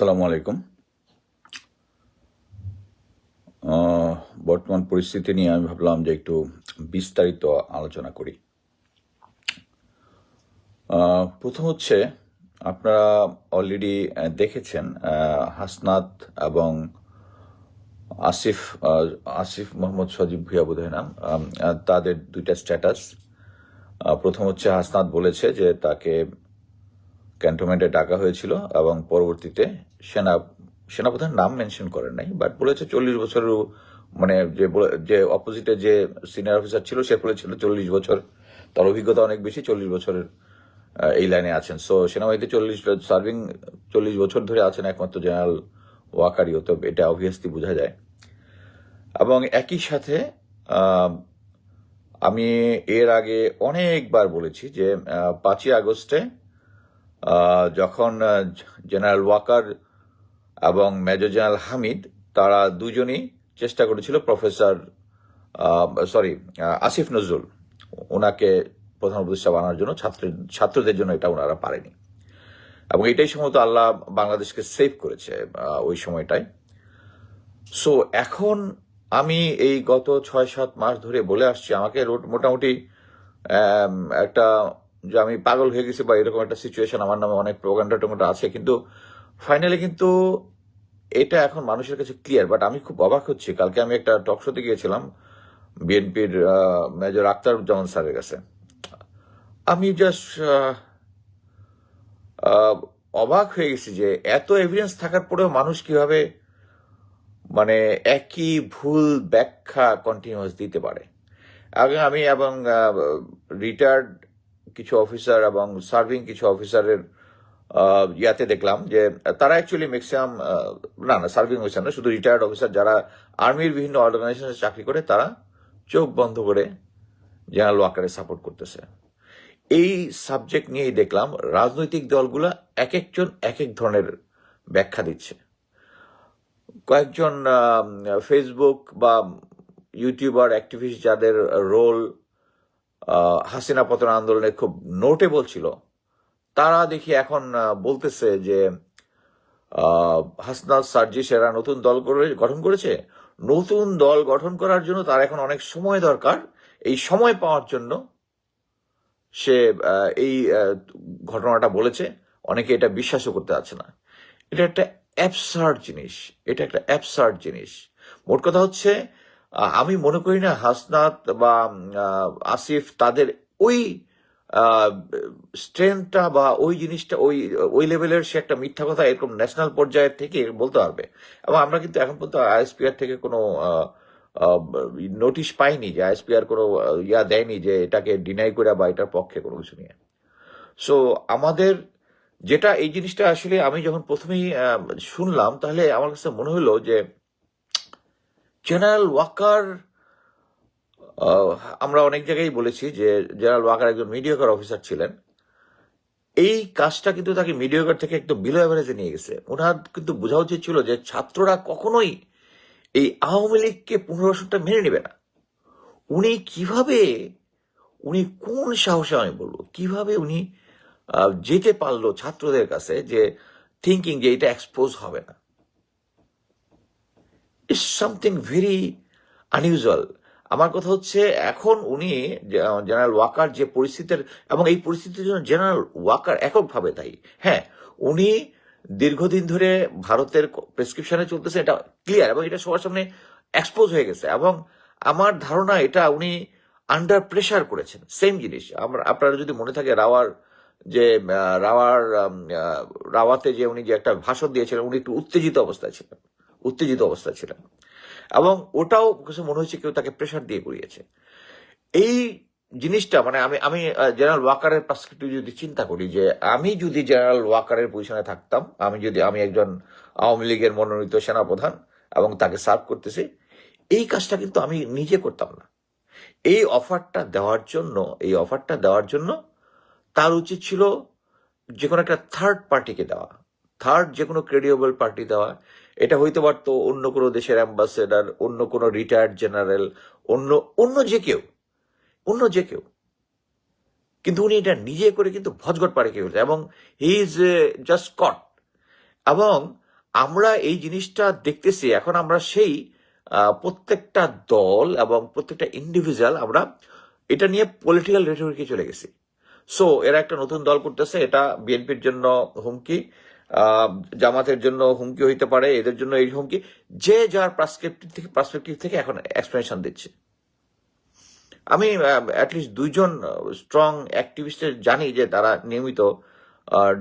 আসসালামু আলাইকুম। বর্তমান পরিস্থিতি নিয়ে আমি ভাবলাম যে একটু বিস্তারিত আলোচনা করি। প্রথম হচ্ছে আপনারা অলরেডি দেখেছেন হাসনাত এবং আসিফ আসিফ মোহাম্মদ সজীব ভুয়া বোধহয় নাম তাদের দুইটা স্ট্যাটাস প্রথম হচ্ছে হাসনাত বলেছে যে তাকে ক্যান্টনমেন্টে ডাকা হয়েছিল এবং পরবর্তীতে সেনা, সেনাপ্রধান নাম মেনশন করেন নাই বাট বলেছে চল্লিশ বছরের মানে যে যে অপোজিটে যে সিনিয়র অফিসার ছিল, সে বলেছিল চল্লিশ বছর। তার অভিজ্ঞতা অনেক বেশি, চল্লিশ বছরের এই লাইনে আছেন। সো সেনাবাহিনীতে চল্লিশ সার্ভিং চল্লিশ বছর ধরে আছেন একমাত্র জেনারেল ওয়াকারিও তো এটা অবভিয়াসলি বোঝা যায়। এবং একই সাথে আমি এর আগে অনেকবার বলেছি যে পাঁচই আগস্টে যখন জেনারেল ওয়াকার এবং মেজর জেনারেল হামিদ, তারা দুজনই চেষ্টা করেছিল প্রফেসর সরি আসিফ নজরুল ওনাকে প্রধান উপদেষ্টা বানানোর জন্য, ছাত্র, ছাত্রদের জন্য এটা ওনারা পারেনি। এবং এটাই সম্ভবত আল্লাহ বাংলাদেশকে সেভ করেছে ওই সময়টায়। সো এখন আমি এই গত ছয় সাত মাস ধরে বলে আসছি, আমাকে মোটামুটি একটা যে আমি পাগল হয়ে গেছি বা এরকম একটা সিচুয়েশন আমার নামে অনেক প্রোগ্রামটা টোগ্রামটা আছে, কিন্তু ফাইনালি কিন্তু এটা এখন মানুষের কাছে ক্লিয়ার বাট আমি খুব অবাক হচ্ছি। কালকে আমি একটা টক শোতে গিয়েছিলাম বিএনপির মেজর আক্তার জামান স্যারের কাছে। আমি জাস্ট অবাক হয়ে গেছি যে এত এভিডেন্স থাকার পরেও মানুষ কীভাবে মানে একই ভুল ব্যাখ্যা কন্টিনিউয়াস দিতে পারে। আগে আমি এবং রিটায়ার্ড কিছু অফিসার এবং সার্ভিং কিছু অফিসারের ইয়াতে দেখলাম যে তারা অ্যাকচুয়ালি ম্যাক্সিমাম না না, সার্ভিং অফিসার না, শুধু রিটায়ার্ড অফিসার যারা আর্মির বিভিন্ন অর্গানাইজেশনে চাকরি করে তারা চোখ বন্ধ করে জেনারেল ওয়াকারে সাপোর্ট করতেছে। এই সাবজেক্ট নিয়েই দেখলাম রাজনৈতিক দলগুলা এক একজন এক এক ধরনের ব্যাখ্যা দিচ্ছে। কয়েকজন ফেসবুক বা ইউটিউবার অ্যাক্টিভিস্ট যাদের রোল হাসিনা পতন আন্দোলনে খুব নোটেবল ছিল। তারা দেখি এখন বলতেছে যে হাসনাত সার্জি সেরা নতুন দল করে, গঠন করেছে। নতুন দল গঠন করার জন্য তার এখন অনেক সময় দরকার। এই সময় পাওয়ার জন্য সে এই ঘটনাটা বলেছে। অনেকে এটা বিশ্বাসও করতে পারছে না। এটা একটা অ্যাবসার্ড জিনিস। এটা একটা অ্যাবসার্ড জিনিস। মোট কথা হচ্ছে আমি মনে করি না হাসনাত বা আসিফ তাদের ওই স্ট্রেংথটা বা ওই জিনিসটা, ওই ওই লেভেলের সে একটা মিথ্যা কথা এরকম ন্যাশনাল পর্যায়ের থেকে বলতে পারবে। এবং আমরা কিন্তু এখন পর্যন্ত আইএসপিআর থেকে কোনো নোটিশ পাইনি যে আইএসপিআর কোনো ইয়া দেয়নি যে এটাকে ডিনাই করে বা এটার পক্ষে কোনো কিছু নিয়ে। সো আমাদের যেটা এই জিনিসটা আসলে আমি যখন প্রথমেই শুনলাম, তাহলে আমার কাছে মনে হলো যে জেনারেল ওয়াকার আমরা অনেক জায়গায় বলেছি যে জেনারেল ওয়াকার একজন মিডিয়াকার অফিসার ছিলেন। এই কাজটা কিন্তু তাকে মিডিয়াকার থেকে একদম বিলো অ্যাভারেজে নিয়ে গেছে। ওনার কিন্তু বোঝা উচিত ছিল যে ছাত্ররা কখনোই এই আওয়ামী লীগকে পুনর্বাসনটা মেনে নেবে না। উনি কীভাবে, উনি কোন সাহসে, আমি বলব, কীভাবে উনি যেতে পারল ছাত্রদের কাছে যে থিঙ্কিং যে এটা এক্সপোজ হবে না। ইটস সামথিং ভেরি আনইউজুয়াল আমার কথা হচ্ছে, এখন উনি জেনারেল ওয়াকার যে পরিস্থিতির, এবং এই পরিস্থিতির জন্য জেনারেল ওয়াকার এককভাবে তাই হ্যাঁ উনি দীর্ঘদিন ধরে ভারতের প্রেসক্রিপশনে চলতেছে, এটা ক্লিয়ার এবং এটা সবার সামনে এক্সপোজ হয়ে গেছে। এবং আমার ধারণা, এটা উনি আন্ডার প্রেসার করেছেন। সেম জিনিস, আমরা, আপনারা যদি মনে থাকে রাওয়ার যে রাওয়ার রাওয়াতে যে উনি যে একটা ভাষণ দিয়েছিলেন, উনি একটু উত্তেজিত অবস্থায় ছিলেন। উত্তেজিত অবস্থায় ছিলেন এবং ওটাও কিছু মনে হচ্ছে কেউ তাকে প্রেশার দিয়ে করিয়েছে এই জিনিসটা মানে আমি আমি জেনারেল ওয়াকারের পার্সপেক্টিভ যদি চিন্তা করি যে আমি যদি জেনারেল ওয়াকারের পজিশনে থাকতাম, আমি যদি, আমি একজন আওয়ামী লীগের মনোনীত সেনাপ্রধান এবং তাকে সার্ভ করতেছি, এই কাজটা কিন্তু আমি নিজে করতাম না। এই অফারটা দেওয়ার জন্য, এই অফারটা দেওয়ার জন্য তার উচিত ছিল যে কোনো একটা থার্ড পার্টিকে দেওয়া। থার্ড যে কোনো ক্রেডিয়েবল পার্টি দেওয়া। এটা হইতে পারতো অন্য কোনো দেশের অ্যাম্বাসেডার অন্য কোনো রিটায়ার্ড জেনারেল অন্য অন্য যে কেউ, অন্য যে কেউ। কিন্তু উনি এটা নিজে করে কিন্তু ভজগট পারে কেউ এবং হি ইজ জাস্ট কট এবং আমরা এই জিনিসটা দেখতেছি, এখন আমরা সেই প্রত্যেকটা দল এবং প্রত্যেকটা ইন্ডিভিজুয়াল আমরা এটা নিয়ে পলিটিক্যাল রেটরিকে চলে গেছি। সো এরা একটা নতুন দল করতেছে, এটা বিএনপির জন্য হুমকি। জামাতের জন্য হুমকি হইতে পারে, এদের জন্য এই হুমকি, যে যার পার্সপেক্টিভ থেকে পার্সপেক্টিভ থেকে এখন এক্সপ্লেনেশন দিচ্ছে। আমি অ্যাটলিস্ট দুইজন স্ট্রং অ্যাক্টিভিস্টের জানি যে তারা নিয়মিত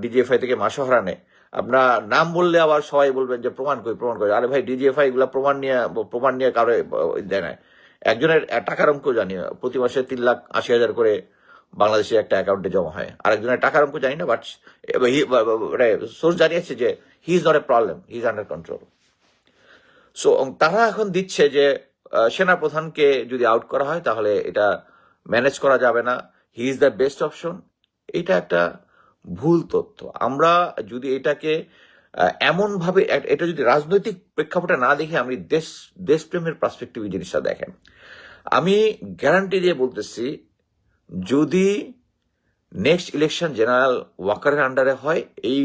ডিজিএফআই থেকে মাসোহারা নেয়। আপনার নাম বললে আবার সবাই বলবেন যে প্রমাণ করি প্রমাণ করি। আরে ভাই ডিজিএফআই এগুলো প্রমাণ নিয়ে প্রমাণ নিয়ে কারও দেয় না। একজনের টাকার অঙ্ক জানি, প্রতি মাসে তিন লাখ আশি হাজার করে বাংলাদেশে একটা অ্যাকাউন্টে জমা হয়। আরেকজনের টাকার অঙ্ক জানি না বাট সোর্স জানিয়েছে যে he is not a problem he is under control so তারা এখন দিচ্ছে যে আহ, সেনাপ্রধানকে যদি আউট করা হয় তাহলে এটা ম্যানেজ করা যাবে না। He is the best option এটা একটা ভুল তথ্য। আমরা যদি এটাকে এমনভাবে এটা যদি রাজনৈতিক প্রেক্ষাপটে না দেখে আমি দেশ দেশপ্রেমের পার্সপেক্টিভ জিনিসটা দেখেন। আমি গ্যারান্টি দিয়ে বলতেছি যদি নেক্সট ইলেকশন জেনারেল ওয়াকারের আন্ডারে হয়, এই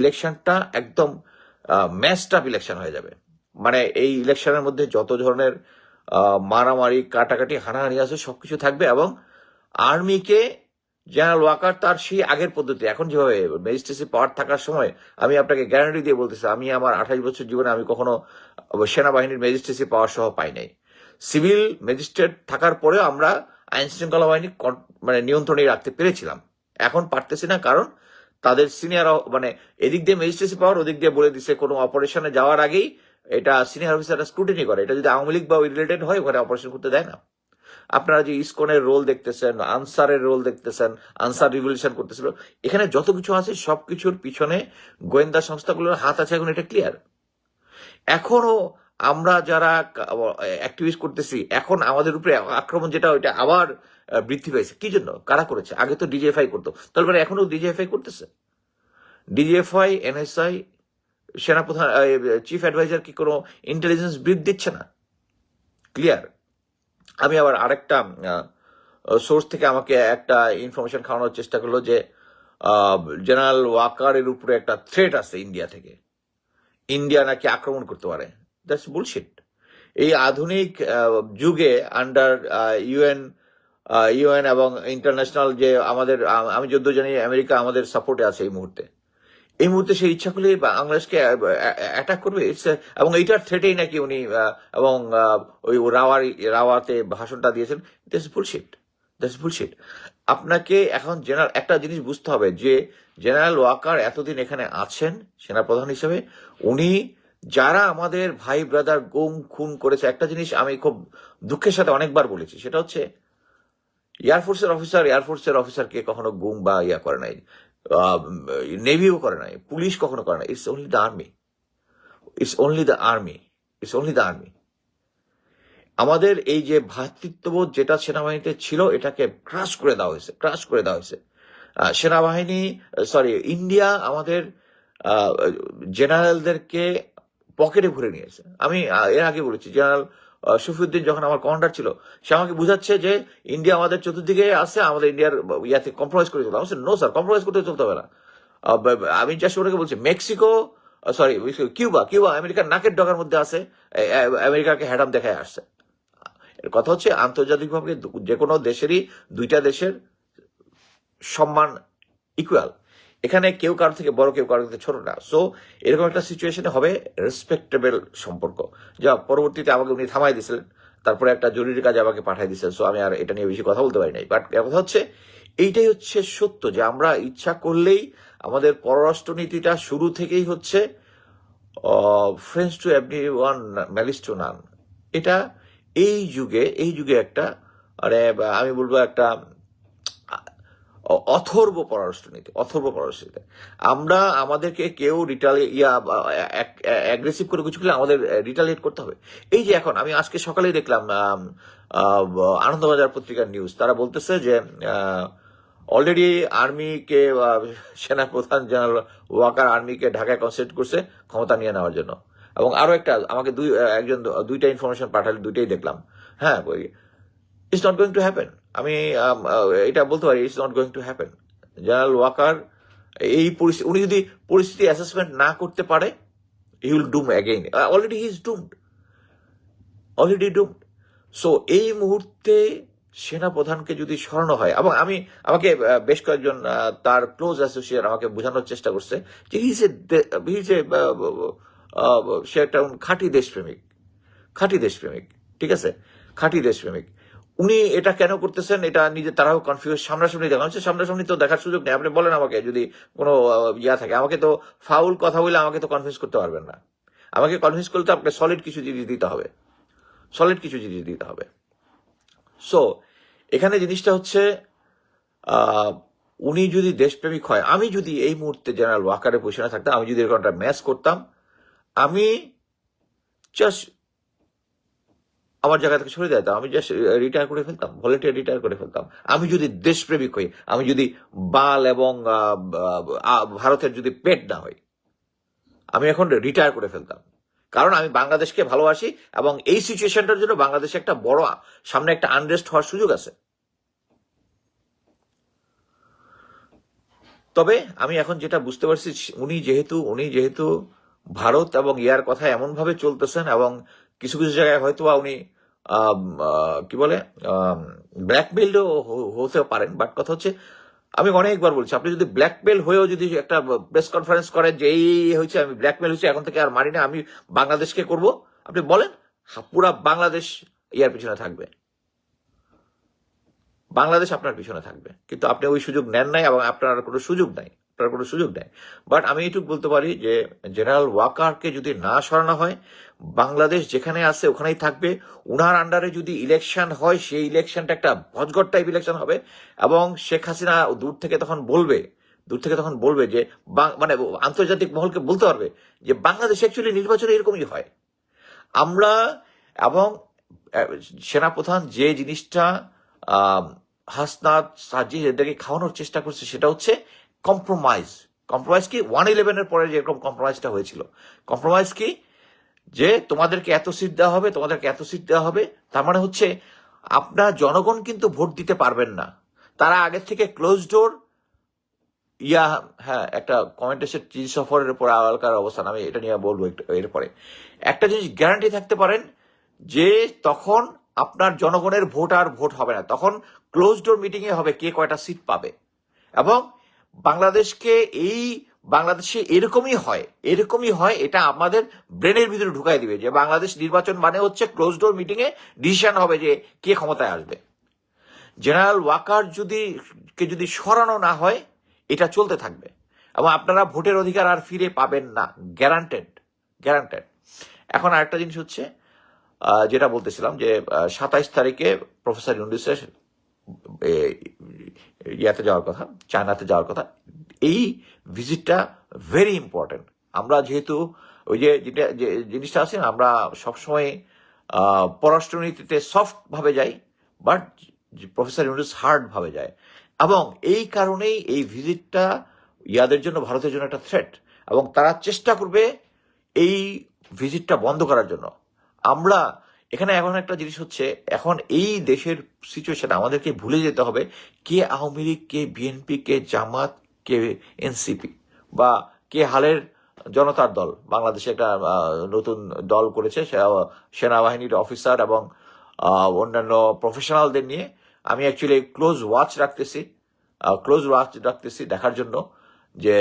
ইলেকশনটা একদম ম্যাচড আপ ইলেকশন হয়ে যাবে। মানে এই ইলেকশনের মধ্যে যত ধরনের মারামারি, কাটাকাটি, হানাহানি আছে, সবকিছু থাকবে এবং আর্মিকে জেনারেল ওয়াকার তার সেই আগের পদ্ধতি, এখন যেভাবে ম্যাজিস্ট্রেসি পাওয়ার থাকার সময়, আমি আপনাকে গ্যারান্টি দিয়ে বলতেছি, আমি আমার আঠাশ বছর জীবনে আমি কখনো সেনাবাহিনীর ম্যাজিস্ট্রেসি পাওয়ার সহ পাই নাই। সিভিল ম্যাজিস্ট্রেট থাকার পরেও আমরা আইন শৃঙ্খলা বাহিনী মানে নিয়ন্ত্রণে রাখতে পেরেছিলাম। এখন পারতেছি না, কারণ তাদের সিনিয়র মানে এদিক দিয়ে ম্যাজিস্ট্রেসি পাওয়ার ওদিক দিয়ে বলে দিছে কোনো অপারেশনে যাওয়ার আগেই এটা সিনিয়র অফিসাররা স্ক্রুটিনি করে। এটা যদি আওয়ামী লীগ বা রিলেটেড হয়, ওখানে অপারেশন করতে দেয় না। আপনারা যে ইসকনের রোল দেখতেছেন, আনসারের রোল দেখতেছেন, আনসার রিভলিউশন করতেছিল, এখানে যত কিছু আছে, সবকিছুর পিছনে গোয়েন্দা সংস্থাগুলোর হাত আছে, এখন এটা ক্লিয়ার এখনও আমরা যারা অ্যাক্টিভিস্ট করতেছি, এখন আমাদের উপরে আক্রমণ যেটা, ওইটা আবার বৃদ্ধি পেয়েছে কি জন্য? কারা করেছে? আগে তো ডিজিএফআই করতো। তাহলে তারপরে এখনও ডিজিএফআই করতেছে। ডিজিএফআই এনএসআই সেনাপ্রধান চিফ অ্যাডভাইজার কি কোনো ইন্টেলিজেন্স ব্রিফ দিচ্ছে না? ক্লিয়ার আমি আবার আরেকটা সোর্স থেকে আমাকে একটা ইনফরমেশন খাওয়ানোর চেষ্টা করল যে জেনারেল ওয়াকারের উপরে একটা থ্রেট আছে ইন্ডিয়া থেকে। ইন্ডিয়া নাকি আক্রমণ করতে পারে? দ্যাটস বুলশিট এই আধুনিক যুগে আন্ডার ইউএন ইউএন এবং ইন্টারন্যাশনাল যে আমাদের, আমি যদ্দ জানি আমেরিকা আমাদের সাপোর্টে আছে এই মুহূর্তে। এই মুহূর্তে সেই ইচ্ছা করলে বাংলাদেশকে অ্যাটাক করবে এবং এইটার থ্রেটেই নাকি উনি এবং ওই রাওয়ার, রাওয়াতে ভাষণটা দিয়েছেন দিস বুলশিট দিস বুলশিট আপনাকে এখন জেনারেল একটা জিনিস বুঝতে হবে যে জেনারেল ওয়াকার এতদিন এখানে আছেন, সেনাপ্রধান হিসেবে, উনি যারা আমাদের ভাই ব্রাদার গুম, খুন করেছে, একটা জিনিস আমি খুব দুঃখের সাথে অনেকবার বলেছি, সেটা হচ্ছে এয়ারফোর্সের অফিসার এয়ারফোর্সের অফিসারকে কখনো গুম বা ইয়া করে নাই নেভিও করে নাই, পুলিশ কখনো করে নাই it's only the army it's only the army it's only the army আমাদের এই যে ভ্রাতৃত্ববোধ যেটা সেনাবাহিনীতে ছিল, এটাকে ক্রাশ করে দেওয়া হয়েছে ক্রাশ করে দেওয়া হয়েছে। সেনাবাহিনী সরি ইন্ডিয়া আমাদের জেনারেলদেরকে পকেটে ভরে নিয়েছে। আমি এর আগে বলেছি, জেনারেল শফিউদ্দিন যখন আমার কমান্ডার ছিল, সে আমাকে বুঝাচ্ছে যে ইন্ডিয়া আমাদের চতুর্দিকে আছে, আমাদের ইন্ডিয়ার ইয়াতে কম্প্রোমাইজ করে চলতে হবে। নো স্যার কম্প্রোমাইজ করতে চলতে হবে না। আমি জাস্ট ওটাকে বলছি মেক্সিকো সরি কিউবা কিউবা আমেরিকার নাকের ডগার মধ্যে আছে আমেরিকাকে হ্যাডাম দেখায় আসছে। এর কথা হচ্ছে, আন্তর্জাতিকভাবে যে কোনো দেশেরই দুইটা দেশের সম্মান ইকুয়াল এখানে কেউ কারও থেকে বড়, কেউ কারও থেকে ছোট না। সো এরকম একটা সিচুয়েশনে হবে রেসপেক্টেবল সম্পর্ক। যা পরবর্তীতে আমাকে উনি থামাই দিয়েছিলেন, তারপরে একটা জরুরি কাজে আমাকে পাঠাই দিয়েছেন। সো আমি আর এটা নিয়ে বেশি কথা বলতে পারি নাই। বাট কথা হচ্ছে, এইটাই হচ্ছে সত্য যে আমরা ইচ্ছা করলেই আমাদের পররাষ্ট্রনীতিটা শুরু থেকেই হচ্ছে friends to every one malice to none এটা এই যুগে এই যুগে একটা মানে আমি বলব একটা অথর্ব পররাষ্ট্রনীতি অথর্ব পররাষ্ট্রনীতি। আমরা আমাদেরকে কেউ রিটালি ইয়া অ্যাগ্রেসিভ করে কিছু করলে আমাদের রিটালিয়েট করতে হবে। এই যে এখন, আমি আজকে সকালেই দেখলাম আনন্দবাজার পত্রিকার নিউজ তারা বলতেছে যে অলরেডি আর্মিকে সেনাপ্রধান জেনারেল ওয়াকার আর্মিকে ঢাকায় কনসেন্ট করছে ক্ষমতা নিয়ে নেওয়ার জন্য। এবং আরও একটা, আমাকে দুই, একজন, দুইটা ইনফরমেশন পাঠালে দুইটাই দেখলাম। হ্যাঁ it's not going to happen আমি এটা বলতে পারি it's not going to happen general Waker এই পরিস্থিতি উনি যদি পরিস্থিতি অ্যাসেসমেন্ট না করতে পারে he will doom again already he is doomed already doomed so এই মুহূর্তে সেনাপ্রধানকে যদি সরানো হয়, এবং আমি, আমাকে বেশ কয়েকজন তার ক্লোজ অ্যাসোসিয়েট আমাকে বোঝানোর চেষ্টা করছে, যে হিজ এ হিজ এ সে একটা খাঁটি দেশপ্রেমিক। খাঁটি দেশপ্রেমিক, ঠিক আছে? খাঁটি দেশপ্রেমিক। উনি এটা কেন করতেছেন? এটা নিজে তারাও কনফিউজ সামনাসামনি দেখা হচ্ছে সামনাসামনি তো দেখার সুযোগ নেই। আপনি বলেন আমাকে যদি কোনো ইয়া থাকে। আমাকে তো ফাউল কথা বলে আমাকে তো কনফিউজ করতে পারবেন না। আমাকে কনফিউজ করতে আপনাকে সলিড কিছু জিনিস দিতে হবে। সলিড কিছু জিনিস দিতে হবে। সো এখানে জিনিসটা হচ্ছে উনি যদি দেশপ্রেমিক হয়, আমি যদি এই মুহূর্তে জেনারেল ওয়াকারের পজিশনে থাকতাম, আমি যদি এরকম একটা ম্যাচ করতাম, আমি জাস্ট আমার জায়গা থেকে সরে যেতাম আমি জাস্ট রিটায়ার করে ফেলতাম ভলেন্টিয়ার রিটায়ার করে ফেলতাম। আমি যদি দেশপ্রেমিক হই, আমি যদি বাল এবং ভারতের যদি পেট না হই, আমি এখন রিটায়ার করে ফেলতাম। কারণ আমি বাংলাদেশকে ভালোবাসি এবং এই সিচুয়েশনটার জন্য বাংলাদেশে একটা বড়, সামনে একটা আনরেস্ট হওয়ার সুযোগ আছে। তবে আমি এখন যেটা বুঝতে পারছি, উনি যেহেতু উনি যেহেতু ভারত এবং ইয়ার কথা এমন ভাবে চলতেছেন এবং কিছু কিছু জায়গায় হয়তো উনি কি বলে? ব্ল্যাকমেলও হতে পারেন। বাট কথা হচ্ছে, আমি অনেকবার বলছি, আপনি যদি ব্ল্যাকমেল হয়েও যদি একটা প্রেস কনফারেন্স করেন যে এই হয়েছে, আমি ব্ল্যাকমেল হয়েছে, এখন থেকে আর মানি না, আমি বাংলাদেশকে করব। আপনি বলেন পুরা বাংলাদেশ ইয়ার পিছনে থাকবে। বাংলাদেশ আপনার পিছনে থাকবে। কিন্তু আপনি ওই সুযোগ নেন নাই এবং আপনার কোনো সুযোগ নাই। আপনার কোনো সুযোগ নেই বাট আমি এটুকু বলতে পারি যে জেনারেল ওয়াকারকে যদি না সরানো হয়, বাংলাদেশ যেখানে আছে ওখানেই থাকবে। উনার আন্ডারে যদি ইলেকশন হয়, সেই ইলেকশনটা একটা ভজগট টাইপ ইলেকশন হবে এবং শেখ হাসিনা দূর থেকে তখন বলবে, দূর থেকে তখন বলবে যে মানে আন্তর্জাতিক মহলকে বলতে পারবে যে, বাংলাদেশ অ্যাকচুয়ালি নির্বাচনে এরকমই হয়। আমরা এবং সেনাপ্রধান যে জিনিসটা হাসনাত সাজি এদেরকে খাওয়ানোর চেষ্টা করছে সেটা হচ্ছে কম্প্রোমাইজ কম্প্রোমাইজ কি? ওয়ান ইলেভেনের পরে যেরকম কম্প্রোমাইজটা হয়েছিল। কম্প্রোমাইজ কি? যে তোমাদেরকে এত সিট দেওয়া হবে, তোমাদেরকে এত সিট দেওয়া হবে, তার মানে হচ্ছে আপনার জনগণ কিন্তু ভোট দিতে পারবেন না। তারা আগের থেকে ক্লোজ ডোর ইয়া হ্যাঁ একটা কমেন্ট এসে চিজ সফরের উপর আওয়ালকার অবস্থান, আমি এটা নিয়ে বলব একটু এরপরে। একটা জিনিস গ্যারান্টি থাকতে পারেন যে তখন আপনার জনগণের ভোট আর ভোট হবে না। তখন ক্লোজ ডোর মিটিং এ হবে কে কয়টা সিট পাবে। এবং বাংলাদেশকে এই, বাংলাদেশে এরকমই হয় এরকমই হয়, এটা আমাদের ব্রেনের ভিতরে ঢুকাই দিবে যে বাংলাদেশ নির্বাচন মানে হচ্ছে ক্লোজ ডোর মিটিং এ ডিসিশন হবে যে কে ক্ষমতায় আসবে। জেনারেল ওয়াকার যদি, কে যদি সরানো না হয়, এটা চলতে থাকবে। এবং আপনারা ভোটের অধিকার আর ফিরে পাবেন না গ্যারান্টেড গ্যারান্টেড এখন আরেকটা জিনিস হচ্ছে যেটা বলতেছিলাম যে সাতাইশ তারিখে প্রফেসর ইউনিসের ইয়াতে যাওয়ার কথা, চায়নাতে যাওয়ার কথা, এই ভিজিটটা ভেরি ইম্পর্টেন্ট আমরা যেহেতু ওই যে যেটা, যে জিনিসটা আছে, আমরা সবসময় পররাষ্ট্রনীতিতে সফট ভাবে যাই বাট প্রফেসর ইউনুস হার্ড ভাবে যায়। এবং এই কারণেই এই ভিজিটটা ইয়াদের জন্য, ভারতের জন্য একটা থ্রেট এবং তারা চেষ্টা করবে এই ভিজিটটা বন্ধ করার জন্য। আমরা এখানে এখন একটা জিনিস হচ্ছে, এখন এই দেশের সিচুয়েশন আমাদেরকে ভুলে যেতে হবে কে আওয়ামী লীগ, কে বিএনপি কে জামাত, কে এনসিপি বা কে হালের জনতার দল। বাংলাদেশে একটা নতুন দল করেছে সেনাবাহিনীর অফিসার এবং অন্যান্য প্রফেশনালদের নিয়ে। আমি অ্যাকচুয়ালি ক্লোজ ওয়াচ রাখতেছি ক্লোজ ওয়াচ রাখতেছি দেখার জন্য যে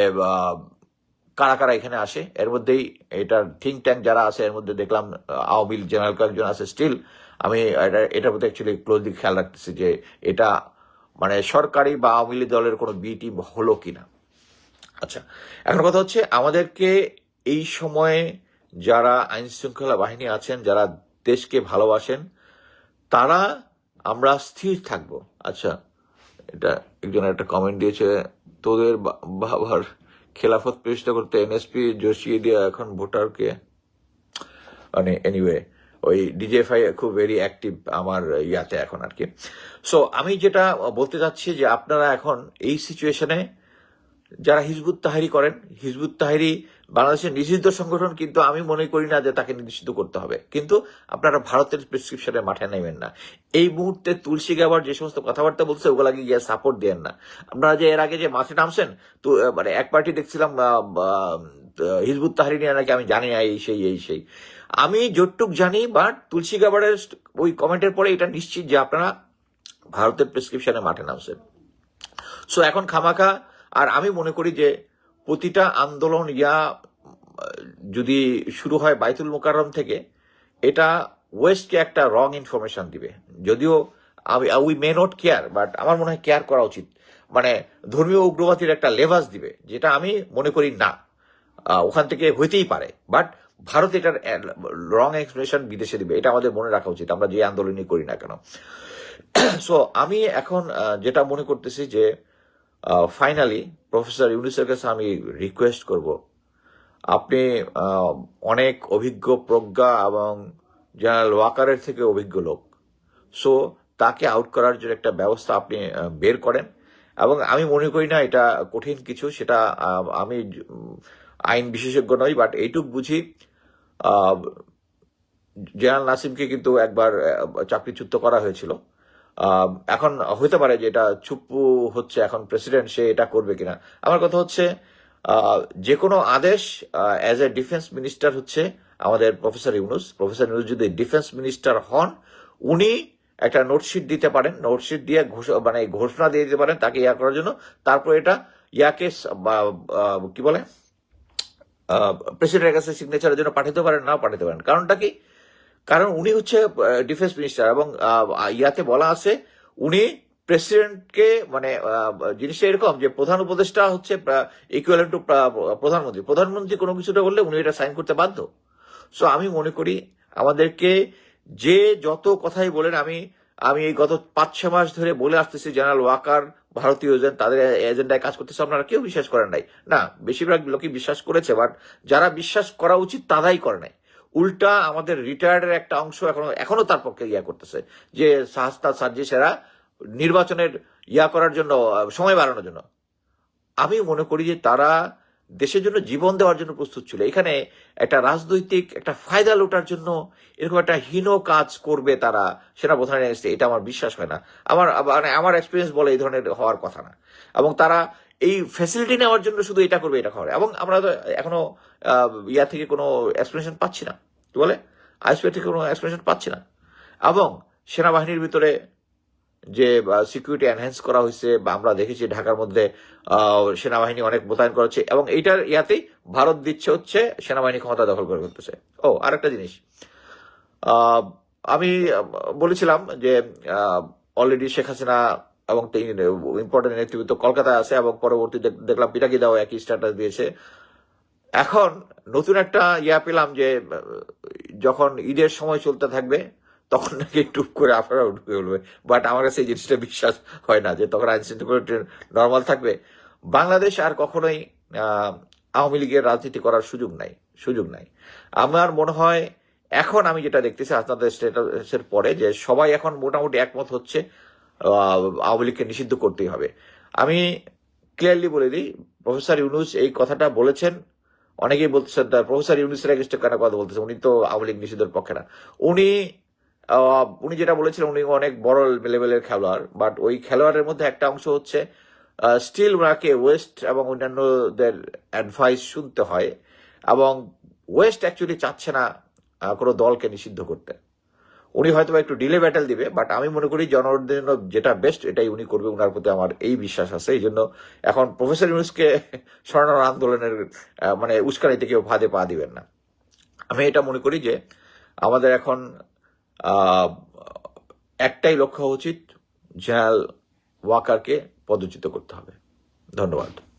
কারা কারা এখানে আসে? এর মধ্যেই এটার থিঙ্ক ট্যাঙ্ক যারা আছে, এর মধ্যে দেখলাম আওয়ামী লীগ জেনারেল কয়েকজন আছে স্টিল আমি এটা- এটার প্রতি অ্যাকচুয়ালি ক্লোজলি খেয়াল রাখতেছি যে এটা মানে সরকারি বা আওয়ামী লীগ দলের কোনো বি টিম হলো কিনা। আচ্ছা এখন কথা হচ্ছে আমাদেরকে এই সময়ে যারা আইন শৃঙ্খলা বাহিনী আছেন, যারা দেশকে ভালোবাসেন, তারা আমরা স্থির থাকব। আচ্ছা এটা একজন একটা কমেন্ট দিয়েছে, তোদের বাবার খেলাফত প্রতিষ্ঠা করতে এনএসপি জসিয়ে দিয়ে এখন ভোটারকে মানে এনিওয়ে ওই ডিজেফাই খুব ভেরি অ্যাক্টিভ আমার ইয়াতে এখন আর কি সো আমি যেটা বলতে চাচ্ছি যে আপনারা এখন এই সিচুয়েশনে যারা হিজবুত তাহারি করেন, হিজবুত তাহারি বাংলাদেশের নিষিদ্ধ সংগঠন কিন্তু আমি মনে করি না যে তাকে নিষিদ্ধ করতে হবে। কিন্তু আপনারা ভারতের প্রেসক্রিপশনে মাঠে নেবেন না। এই মুহূর্তে তুলসী গাবার যে সমস্ত কথাবার্তা বলছে ওগুলাকে গিয়ে সাপোর্ট দেন না। আপনারা যে এর আগে যে মাঠে নামছেন, তো মানে এক পার্টি দেখছিলাম হিজবুত নিয়ে নাকি আমি জানি এই সেই এই সেই। আমি যতটুক জানি বাট তুলসী গাবারের ওই কমেন্টের পরে এটা নিশ্চিত যে আপনারা ভারতের প্রেসক্রিপশনে মাঠে নামছেন। সো এখন খামাখা, আর আমি মনে করি যে প্রতিটা আন্দোলন ইয়া, যদি শুরু হয় বাইতুল মোকাররম থেকে, এটা ওয়েস্টকে একটা রং ইনফরমেশন দিবে। যদিও, আমি we may not care but আমার মনে হয় কেয়ার করা উচিত। মানে ধর্মীয় উগ্রবাদীর একটা লেভাস দিবে, যেটা আমি মনে করি না। ওখান থেকে হইতেই পারে। বাট ভারত এটার রং এক্সপ্রেশন বিদেশে দিবে, এটা আমাদের মনে রাখা উচিত, আমরা যে আন্দোলনই করি না কেন। সো আমি এখন যেটা মনে করতেছি যে ফাইনালি প্রফেসর ইউনুসের কাছে আমি রিকোয়েস্ট করব। আপনি অনেক অভিজ্ঞ প্রজ্ঞা এবং জেনারেল ওয়াকারের থেকে অভিজ্ঞ লোক। সো তাকে আউট করার জন্য একটা ব্যবস্থা আপনি বের করেন। এবং আমি মনে করি না এটা কঠিন কিছু, সেটা আমি আইন বিশেষজ্ঞ নই বাট এইটুক বুঝি জেনারেল নাসিমকে কিন্তু একবার চাকরিচ্যুত করা হয়েছিল। এখন হতে পারে যে এটা চুপ্পু হচ্ছে এখন প্রেসিডেন্ট সে এটা করবে কিনা। আমার কথা হচ্ছে যে কোনো আদেশ অ্যাজ এ ডিফেন্স মিনিস্টার হচ্ছে আমাদের প্রফেসর ইউনুস। প্রফেসর ইউনুস যদি ডিফেন্স মিনিস্টার হন, উনি একটা নোটশিট দিতে পারেন। নোটশিট দিয়ে মানে ঘোষণা দিয়ে দিতে পারেন তাকে ইয়া করার জন্য। তারপর এটা ইয়াকে কি বলে? প্রেসিডেন্টের কাছে সিগনেচারের জন্য পাঠাতে পারেন না পাঠাতে পারেন। কারণটা কি? কারণ উনি হচ্ছে ডিফেন্স মিনিস্টার এবং ইয়াতে বলা আছে, উনি প্রেসিডেন্টকে মানে জিনিসটা এরকম যে প্রধান উপদেষ্টা হচ্ছে ইকুয়ালেন্ট টু প্রধানমন্ত্রী। প্রধানমন্ত্রী কোনো কিছুটা বললে উনি এটা সাইন করতে বাধ্য। সো আমি মনে করি আমাদেরকে যে যত কথাই বলেন, আমি আমি এই গত পাঁচ ছ মাস ধরে বলে আসতেছি জেনারেল ওয়াকার ভারতীয় এজেন্ট তাদের এজেন্ডায় কাজ করতেছে, আপনারা কেউ বিশ্বাস করেন নাই। না, বেশিরভাগ লোকই বিশ্বাস করেছে বাট যারা বিশ্বাস করা উচিত, তারাই করে নাই। উল্টা আমাদের রিটায়ার্ডের একটা অংশ এখনও এখনও তার পক্ষে ইয়া করতেছে, যে সাহস্তা সার্জিসেরা নির্বাচনের ইয়া করার জন্য সময় বাড়ানোর জন্য। আমি মনে করি যে তারা দেশের জন্য জীবন দেওয়ার জন্য প্রস্তুত ছিল। এখানে একটা রাজনৈতিক, একটা ফায়দা লোটার জন্য এরকম একটা হীন কাজ করবে তারা সেনা প্রধানের against এটা আমার বিশ্বাস হয় না। আমার মানে আমার এক্সপিরিয়েন্স বলে এই ধরনের হওয়ার কথা না। এবং তারা এই ফ্যাসিলিটি নেওয়ার জন্য শুধু এটা করবে, এটা করে এবং আমরা তো এখনও ইয়া থেকে কোনো এক্সপ্লেনেশন পাচ্ছি না। কি বলে? আইসিপি থেকে কোনো এক্সপ্লেনেশন পাচ্ছি না। এবং সেনাবাহিনীর ভিতরে যে সিকিউরিটি এনহ্যান্স করা হয়েছে বা আমরা দেখেছি ঢাকার মধ্যে সেনাবাহিনী অনেক মোতায়েন করা হচ্ছে এবং এইটার ইয়াতেই ভারত দিচ্ছে হচ্ছে সেনাবাহিনী ক্ষমতা দখল করে ফেলতেছে। ও, আরেকটা জিনিস। আমি বলেছিলাম যে অলরেডি শেখ হাসিনা এবং ইম্পর্টেন্ট নেতৃত্ব কলকাতায় আছে এবং পরবর্তীতে দেখলাম পিটাকি দাও একই স্ট্যাটাস দিয়েছে। এখন নতুন একটা ইয়া পেলাম যে, যখন ঈদের সময় চলতে থাকবে তখন নাকি টুপ করে আপনারা ঢুকে বলবে। বাট আমার কাছে এই জিনিসটা বিশ্বাস হয় না যে তখন আইন শৃঙ্খলা নর্মাল থাকবে। বাংলাদেশ আর কখনোই আওয়ামী লীগের রাজনীতি করার সুযোগ নাই সুযোগ নাই। আমার মনে হয় এখন আমি যেটা দেখতেছি আপনাদের স্টেটাসের পরে যে সবাই এখন মোটামুটি একমত হচ্ছে আওয়ামী লীগকে নিষিদ্ধ করতেই হবে। আমি ক্লিয়ারলি বলে দিই, প্রফেসর ইউনুস এই কথাটা বলেছেন। অনেকেই বলতেছেন প্রফেসর ইউনুসের এগেস্টে কথা বলতেছেন? উনি তো আওয়ামী লীগ নিষিদ্ধের পক্ষে না। উনি উনি যেটা বলেছিলেন, উনি অনেক বড় লেভেলের খেলোয়াড় বাট ওই খেলোয়াড়ের মধ্যে একটা অংশ হচ্ছে স্টিল ওনাকে ওয়েস্ট এবং অন্যান্যদের অ্যাডভাইস শুনতে হয় এবং ওয়েস্ট অ্যাকচুয়ালি চাচ্ছে না কোনো দলকে নিষিদ্ধ করতে। উনি হয়তো একটু ডিলে ব্যাটেল দিবে বাট আমি মনে করি জনগণের জন্য যেটা বেস্ট এটাই উনি করবে ওনার প্রতি আমার এই বিশ্বাস আছে। এই জন্য এখন প্রফেসর ইউনুসকে স্বর্ণ আন্দোলনের মানে উস্কানিতে কেউ ফাঁদে পা দিবেন না। আমি এটা মনে করি যে আমাদের এখন একটাই লক্ষ্য উচিত জেনারেল ওয়াকারকে পদচ্যুত করতে হবে। ধন্যবাদ।